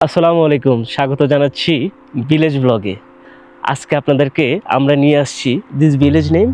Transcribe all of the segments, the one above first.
আসসালামু আলাইকুম স্বাগত জানাচ্ছি ভিলেজ ব্লগে আজকে আপনাদেরকে আমরা নিয়ে আসছি this village name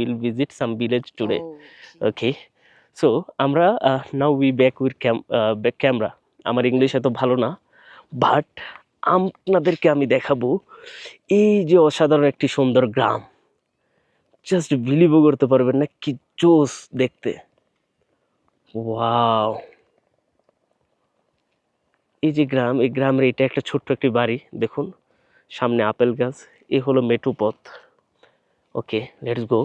will visit some village today okay so আমরা now we back with back camera আমার ইংলিশ এত ভালো না বাট আপনাদেরকে আমি দেখাবো এই যে অসাধারণ একটি সুন্দর গ্রাম। জাস্ট বিলিভও করতে পারবেন না কি জোস দেখতে। ওয়াও এই যে গ্রাম এই গ্রামের এটা একটা ছোট্ট একটি বাড়ি দেখুন। সামনে আপেল গাছ এ হলো মেট্রো পথ। Okay let's go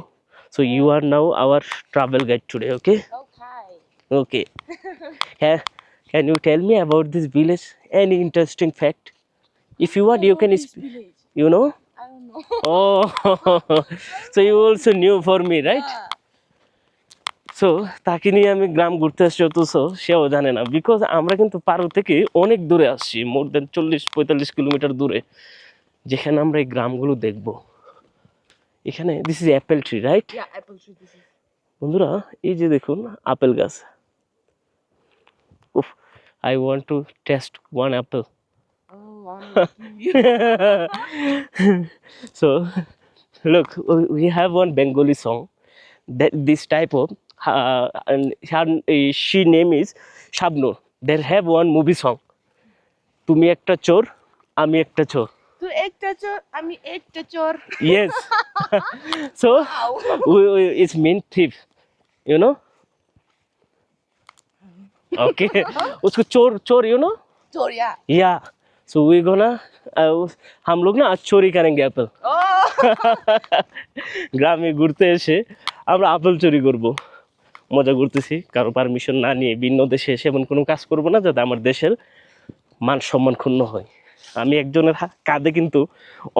so you are now our travel guide today okay Okay. Okay. yeah. Can you tell me about this village? Any interesting fact? If you want, you can. You know? I don't know. Oh, so you also new for me, right? Yeah. So তাকে নিয়ে আমি গ্রাম ঘুরতে আসছি অথচ সেও জানে না because আমরা কিন্তু পারো থেকে অনেক দূরে আসছি মোর দেন চল্লিশ পঁয়তাল্লিশ কিলোমিটার দূরে যেখানে আমরা এই গ্রামগুলো দেখব এখানে this is apple tree right বন্ধুরা এই যে দেখুন আপেল গাছ উফ I want to taste one apple Oh, so look we have one bengali song that this type of uh, and her, uh, she name is shabnur they have one movie song তুমি একটা চোর আমি একটা চোর তুই একটা চোর আমি একটা চোর yes so we, we, it's mean thief you know okay उसको चोर चोर you know চোর yeah या सो वी गोना हम लोग ना आज चोरी करेंगे एप्पल oh গ্রামে ঘুরতে এসে আমরা আপেল চুরি করব মজা করতেছি কারো পারমিশন না নিয়ে ভিন্ন দেশে এসে এমন কোনো কাজ করব না যাতে আমার দেশের মান সম্মান ক্ষুণ্ণ হয় আমি একজনের কাঁধে কিন্তু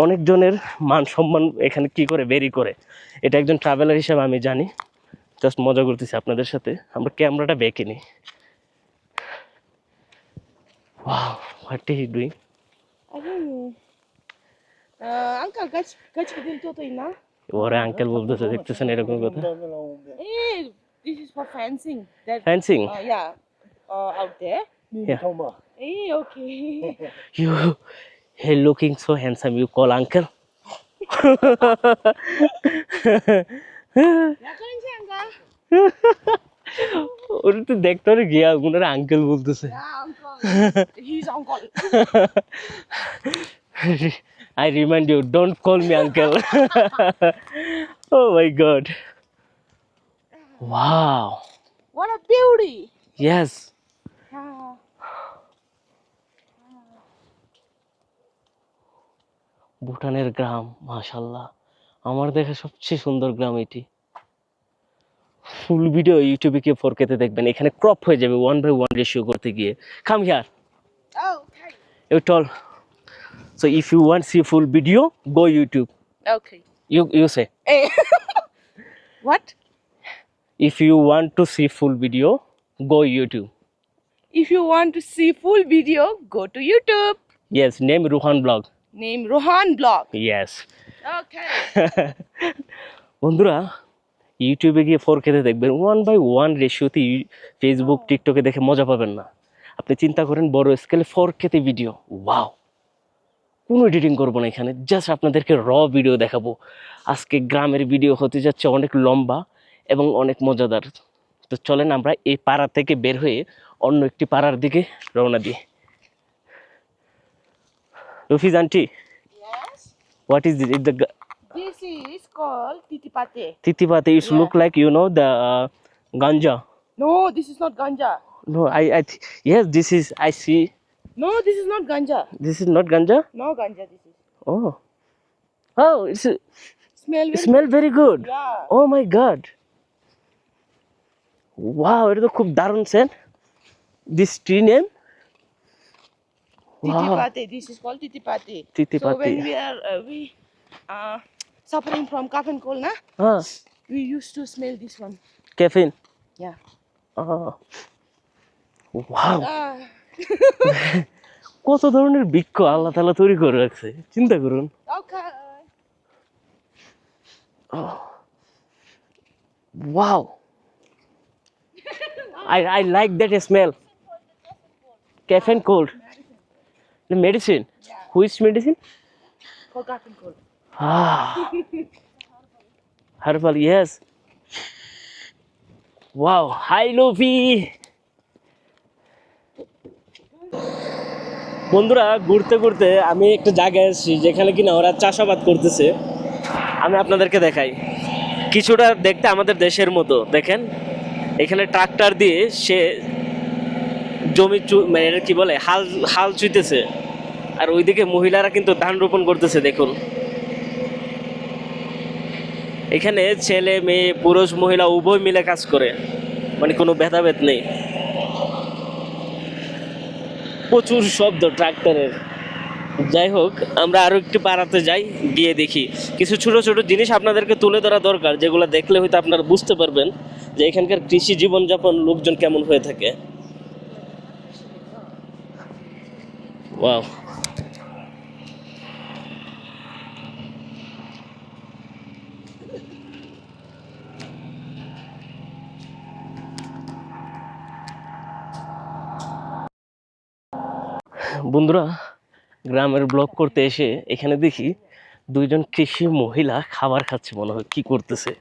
অনেকজনের মান সম্মান এখানে কি করে বেরি করে। এটা একজন ট্রাভেলার হিসেবে আমি জানি। জাস্ট মজা করতেছি আপনাদের সাথে। আমরা ক্যামেরাটা বেঁকে নিই। Wow what is doing I don't know. Uh. ওরা আঙ্কেল বলতেছে দেখতেছেন এরকম কথা? For ফ্যান্সিং. Uh, out there. Yeah. Eh, okay. You, hey, looking so handsome. You call uncle? Ya kan siya uncle. ওরা তো দেখতে পারে গিয়া ওনারা আঙ্কেল বলতেছে Yeah, uncle. He's uncle. I remind you, don't call me uncle. oh my god. Wow. What a beauty. Yes. Ah. ভুটানের গ্রাম মাশাল্লাহ আমার দেখা সবচেয়ে সুন্দর গ্রাম এটি। ফুল ভিডিও ইউটিউবে কে ফোর ফোরকেতে দেখবেন। এখানে ক্রপ হয়ে যাবে ওয়ান বাই ওয়ান রেশিও করতে গিয়ে। Come here you tall so if you want see full video go YouTube you you say if you want to see full video go YouTube if you want to see full video go to YouTube yes name Rohan blog Name Rohan Blog. yes. Okay. বন্ধুরা ইউটিউবে গিয়ে four খেতে দেখবেন one by one রেশিওতে Facebook টিকটকে দেখে মজা পাবেন না। আপনি চিন্তা করেন বড় স্কেলে ফোর খেতে ভিডিও ওয়াও কোনো এডিটিং করব না এখানে জাস্ট আপনাদেরকে র ভিডিও দেখাবো। আজকে গ্রামের ভিডিও হতে যাচ্ছে অনেক লম্বা এবং অনেক মজাদার। তো চলেন আমরা এই পাড়া থেকে বের হয়ে অন্য একটি পাড়ার দিকে রওনা দিই। Rafiz aunty Yes. What is this the This is called titipate. তিতিপাতে it's Yeah. Look like you know the ganja No, this is not ganja. No, I, I, th- yes, this is, I see, No, this is not ganja. this is not ganja. No ganja. This is. Oh, oh, it's it Smell very. smell very good. Yeah. Oh my god. Wow, এটা তো খুব দারুণ Sen This tree name? Wow, Titipate. This is called titipate. So when we are uh, we uh, suffering from cough and cold, na, ah, we used to smell this one. caffeine. Yeah. Ah. Wow, Ah. কত ধরনের বৃক্ষ আল্লাহ তাআলা তৈরি করে রাখছে চিন্তা করুন Okay. Wow. I, I like that smell. Caffeine cold. The medicine. Yeah. Which medicine? For cough and cold. Ah. Herbal, yes. Wow. Hi, Luffy. বন্ধুরা ঘুরতে ঘুরতে আমি একটা জায়গায় এসেছি যেখানে কিনা ওরা চাষাবাদ করতেছে আমি আপনাদেরকে দেখাই কিছুটা দেখতে আমাদের দেশের মতো দেখেন এখানে ট্রাক্টর দিয়ে সে জমি মানে কি বলে, হাল হাল চুইতেছে। আর ওইদিকে মহিলারা কিন্তু ধান রোপণ করতেছে, দেখুন। এখানে ছেলে, মেয়ে, পুরুষ, মহিলা উভয় মিলে কাজ করে। মানে কোনো ভেদাভেদ নেই। প্রচুর শব্দ ট্রাক্টরের। যাই হোক, আমরা আরও একটু পাড়াতে যাই, গিয়ে দেখি। কিছু ছোট ছোট জিনিস আপনাদেরকে তুলে ধরা দরকার, যেগুলো দেখলে হয়তো আপনারা বুঝতে পারবেন যে এখানকার কৃষি জীবনযাপন লোকজন কেমন হয়ে থাকে। ওয়াও বন্ধুরা গ্রামের ব্লগ করতে এসে এখানে দেখি দুইজন কৃষি মহিলা খাবার খাচ্ছে মনে হয় কি করতেছে?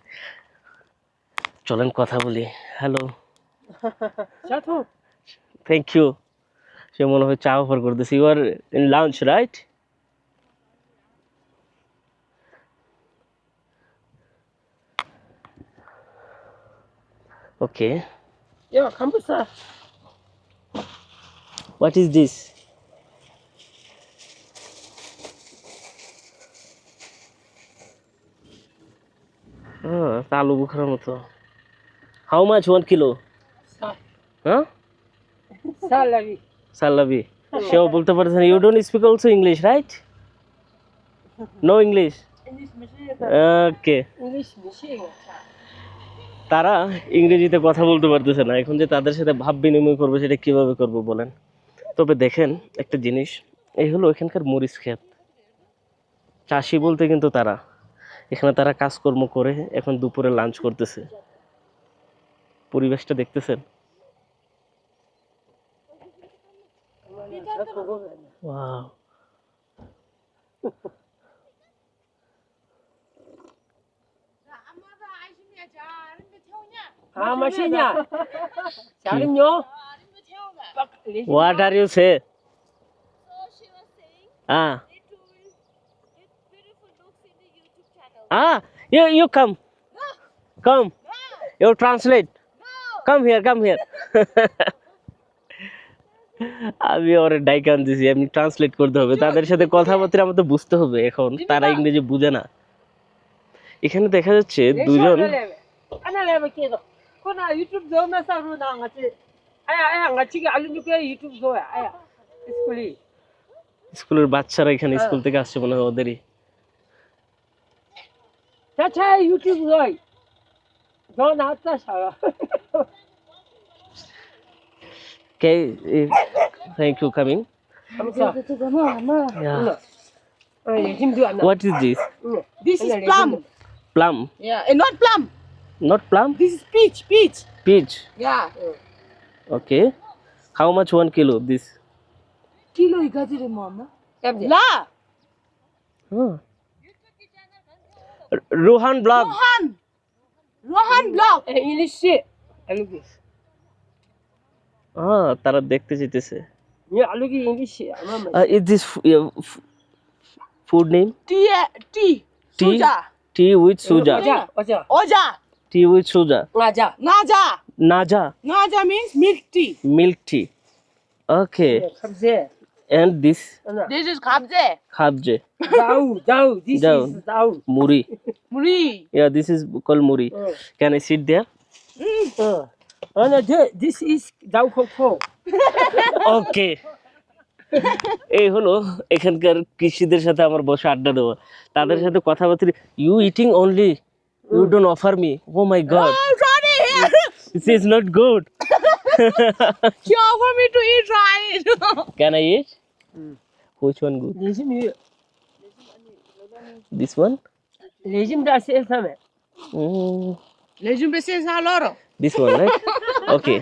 চলেন কথা বলি। হ্যালো থ্যাংক ইউ সে মনে হয় চা অফার করতেছে। You are in lunch right okay Yeah, kambusa. What is this আলু বুখারের মতো। হাউ মাছ ওয়ান কিলো হ্যাঁ Salary. সাল্লাবি। সেও বলতে পারছেন you don't speak also English right no English. Okay. তারা ইংরেজিতে কথা বলতে পারতেছে না। এখন যে তাদের সাথে ভাব বিনিময় করবে, সেটা কীভাবে করব বলেন? তবে দেখেন একটা জিনিস, এই হলো এখানকার মরিচ ক্ষেত। চাষি বলতে কিন্তু তারা। এখানে তারা কাজকর্ম করে এখন দুপুরে লাঞ্চ করতেছে। পরিবেশটা দেখতেছেন? Wow. Ah, machine. Sarinyo. What are you say? So she was saying Ah, it will it beautiful looks in the YouTube channel. ah, you you come, come. You translate. Come here, come here. আমি ওরে ডাইকান দিছি আমি translate করতে হবে। তাদের সাথে কথাবার্তা আমাদের বুঝতে হবে এখন তারা ইংরেজি বুঝে না। এখানে দেখা যাচ্ছে দুজন. স্কুলের বাচ্চারা এখানে স্কুল থেকে আসছে মনে হয় ওদেরই। Ta Okay, thank you coming. Yeah. What is this? This is plum. Plum. Yeah, and not plum. Not plum. This is peach. Peach. Peach. Yeah. Okay. How much one kilo of this? Kilo igazire mama. La. Ah. Huh. Rohan blog. Rohan. Rohan blog. English. তারা দেখতে যেতেছে food name Suja. Oja T with সুজা না যা না যা না যা means milk tea milk tea okay and this this is খাবজে। Muri. Muri. This is muri. Can I sit there uh. Ana, thi- this is dau koko. Okay এই হলো এখানকার কৃষিদের সাথে আমার বসে আড্ডা দেওয়া তাদের সাথে কথাবার্তা you eating only you don't offer me oh my god Oh, sorry. This is not good she offered me to eat right. Can I eat which one good Lejim yu. This one Lejim da se same. Lejum beses haloro. This one right okay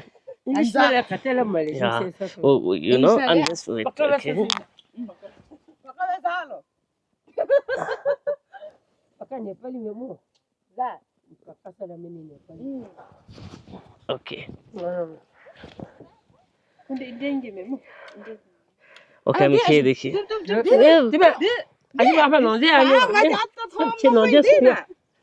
English Anda. da katela ma lejim Yeah. se same. Oh, you know, Inside, I'm yeah. just wait. Bakala Okay. se Paka Nepali me mo. Da. Paka da mini Nepali. Okay. Kunde denge me mo. Okay, আমি খেয়ে দেখি Tiba. Aji ba fa no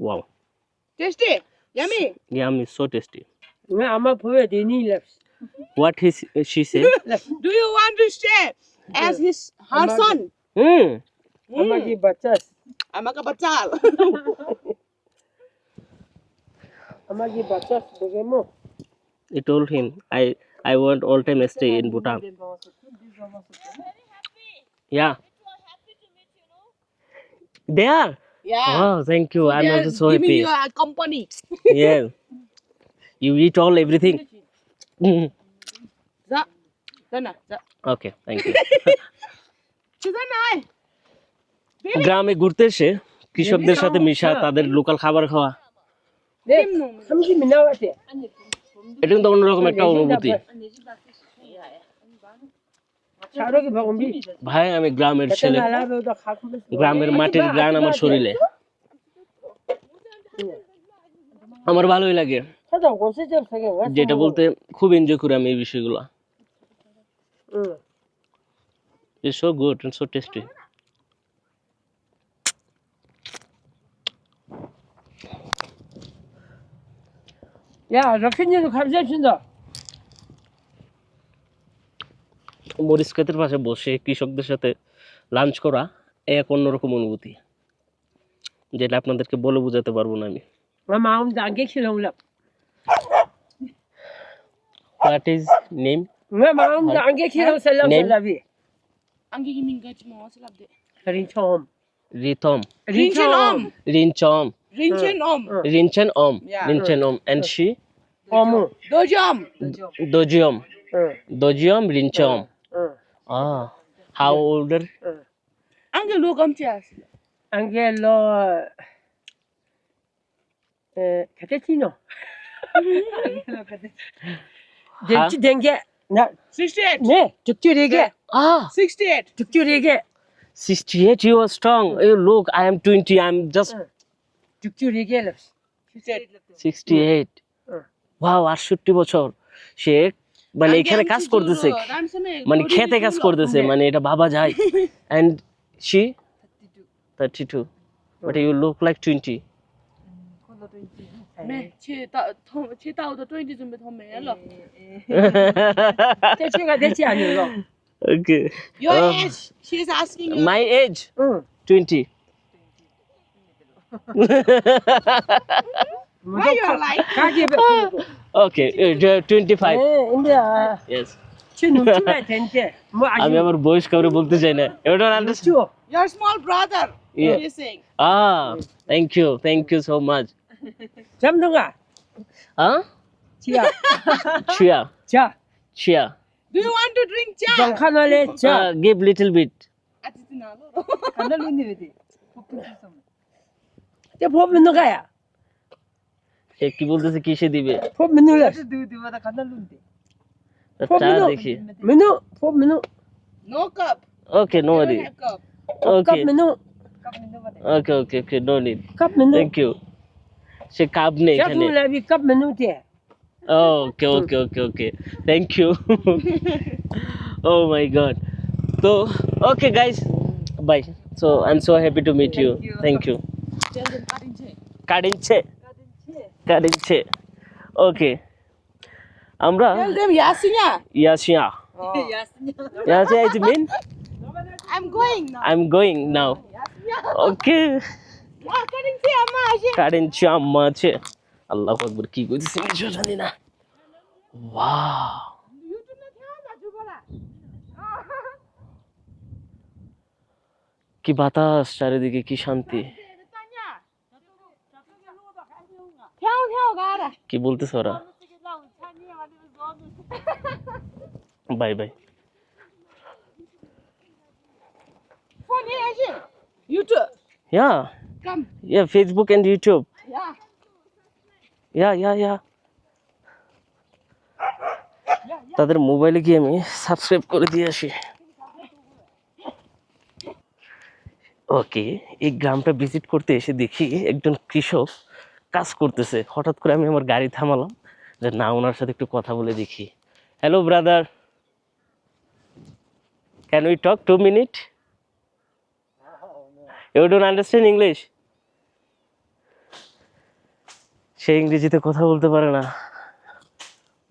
Wow Tasty. Yummy. Yum is so tasty Nga ama phoe de ni left. What his she say Do you want to stay as his her son? Hmm Amagi bachas. Amaka batal. Amagi bachas bogemo. I told him I I want all time stay in Bhutan yeah happy to You, Yeah. Wow thank you I am They are also so giving happy you a company. Yes you eat all everything Za. Zana. Za. Okay thank you Suzana. গ্রামে ঘুরতে এসে কৃষকদের সাথে মিশা তাদের local খাবার খাওয়া এটা কিন্তু অন্যরকম একটা অনুভূতি. ভাই আমি গ্রামের ছেলে. গ্রামের মাটির গ্রান আমার শরীরে। আমার ভালোই লাগে। sage. যেটা বলতে খুব এনজয় করি আমি এই বিষয়গুলো. It's so good and so tasty Ya, রাফিনির খাবজা সুন্দর মরিচ ক্ষেতের পাশে বসে কৃষকদের সাথে লাঞ্চ করা এক অন্যরকম অনুভূতি যেটা আপনাদেরকে বলে বোঝাতে পারব না আমি। জাগে হোয়াট ইজ নেম জাগে রিথম রিনচম. রিনচেন রিনচেন এন্ড শি অমু. দোজিয়ম রিনচম। ah how older Angi lugam tias. angelo eh katetino denki denge na 68. ne tukturege ah 68. tukturege 68 you are strong hey, look i am 20 i'm just tukturege la 68. 68 hmm. Wow আটষট্টি বছর সে মানে এখানে কাজ করতেছে মানে খেতে কাজ করতেছে মানে এটা বাবা যায় and she thirty two but you look like twenty Okay. Your uh, age. She's asking you. My age? Mm. 20. Why you're like? Okay, uh, twenty five Yes. আমার বয়স কাউরে বলতে চাই না এটা your small brother. yeah. what you saying ah thank you thank you so much. jamdunga huh chia chia chia chia do you want to drink chia jongkhanale chia uh, give little bit. atitinalo kanalo ni vedi সে কি বলতেছে কিসে দিবে four minute দুই দিব না খানা লুনতে four minute দেখি menu four minute no cup okay no worry okay cup menu okay okay okay no need cup menu thank you say cup নেই এখানে কাপ মিনু কাপ মিনু তে okay okay okay okay thank you oh my god তো okay guys bye so I am so happy to meet you thank you কাটিনছে কাটিনছে okay আমরা Tell ইয়াসিয়া ইয়াসিয়া is mean I'm going now. Currency আম্মা আছে আল্লাহ আকবর কি কইতেছে জানি না। ওয়াও. কি বাতাস চারিদিকে কি শান্তি। কি বলতেছে ওরা? Bye bye. Facebook and YouTube তাদের মোবাইলে গিয়ে আমি সাবস্ক্রাইব করে দিয়ে আসি। ওকে এই গ্রামটা ভিজিট করতে এসে দেখি একজন কৃষক। কাজ করতেছে। হঠাৎ করে আমি আমার গাড়ি থামালাম। যে না, ওনার সাথে একটু কথা বলে দেখি। Hello brother can we talk two minute you don't understand English সে ইংরেজিতে কথা বলতে পারে না।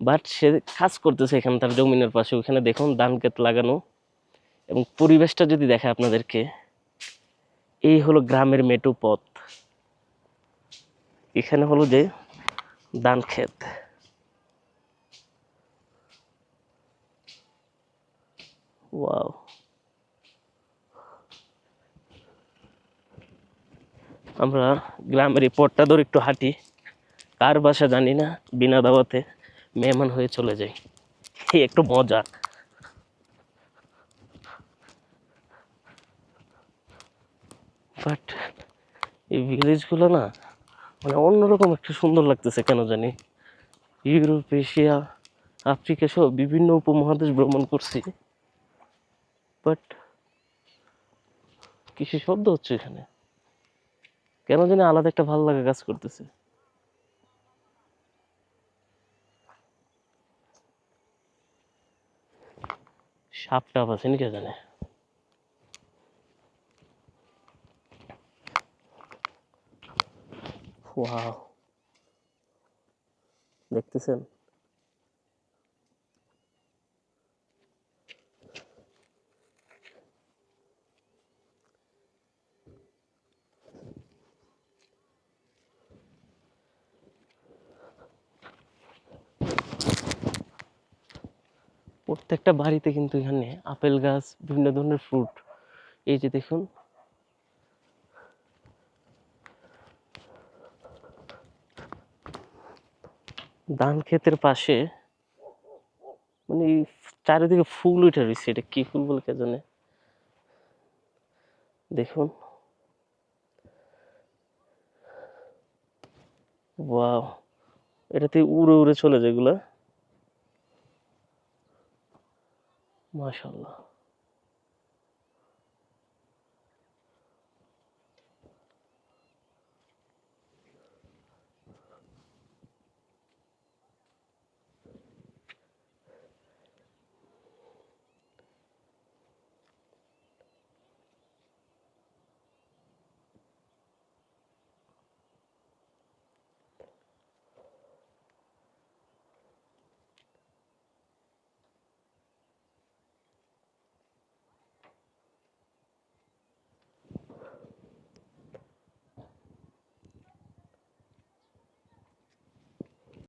বাট সে কাজ করতেছে এখানে, তার জমিনের পাশে। ওখানে দেখুন, ধান ক্ষেত লাগানো। এবং পরিবেশটা যদি দেখে আপনাদেরকে, এই হলো গ্রামের মেটু পথ। এখানে হলো যে ধান ক্ষেত। ওয়াও। আমরা গ্রামের এই পথটা ধরে একটু হাঁটি। কার বাসা জানি না, বিনা দাওয়াতে মেহমান হয়ে চলে যাই। এই একটু মজা। বাট এই ভিলেজগুলো না মানে অন্যরকম একটা সুন্দর লাগতেছে, কেন জানি? ইউরোপ, এশিয়া, আফ্রিকা সহ বিভিন্ন উপমহাদেশ ভ্রমণ করছি। বাট কিসে শব্দ হচ্ছে এখানে। কেন জানি আলাদা একটা ভালো লাগা কাজ করতেছে। সাপ টাপ আছে নি কে জানে? ওয়াও দেখতেছেন প্রত্যেকটা বাড়িতে কিন্তু এখানে আপেল গাছ বিভিন্ন ধরনের ফ্রুট এই যে দেখুন ধান ক্ষেতের পাশে মানে চারিদিকে ফুল উঠে রয়েছে, এটা কি ফুল বলে কে জানে? দেখুন। এটাতে উড়ে উড়ে চলে যায় এগুলা। মাশাল্লাহ